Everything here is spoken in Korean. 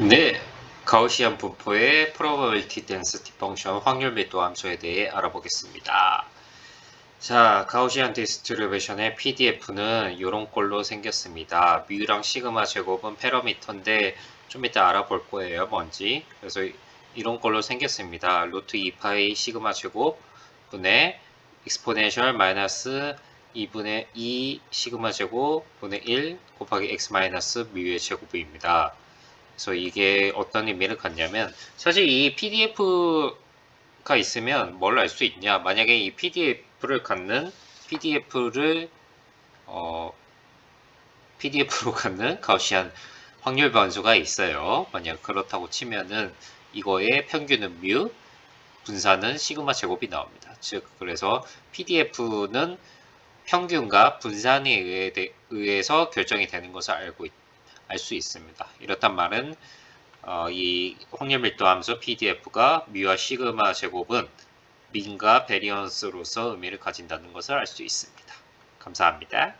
네, 가우시안 분포의 probability density 펑션 확률 밀도 함수에 대해 알아보겠습니다. 자, 가우시안 디스트리뷰션의 PDF는 이런 꼴로 생겼습니다. 뮤랑 시그마 제곱은 패러미터인데 좀 이따 알아볼 거예요, 뭔지. 그래서 이런 꼴로 생겼습니다. 루트 2파이 시그마 제곱 분의 익스포넨셜 마이너스 2분의 2 시그마 제곱 분의 1 곱하기 x 마이너스 뮤의 제곱입니다. 그래서 이게 어떤 의미를 갖냐면 사실 이 PDF가 있으면 뭘 알 수 있냐? 만약에 이 PDF를 갖는 PDF를 어, PDF로 갖는 가우시안 확률 변수가 있어요. 만약 그렇다고 치면은 이거의 평균은 뮤 분산은 시그마 제곱이 나옵니다. 즉 그래서 PDF는 평균과 분산에 의해, 의해서 결정이 되는 것을 알고 있다 알 수 있습니다. 이렇단 말은 어, 이 확률 밀도 함수 PDF가 뮤와 시그마 제곱은 민과 베리언스로서 의미를 가진다는 것을 알 수 있습니다. 감사합니다.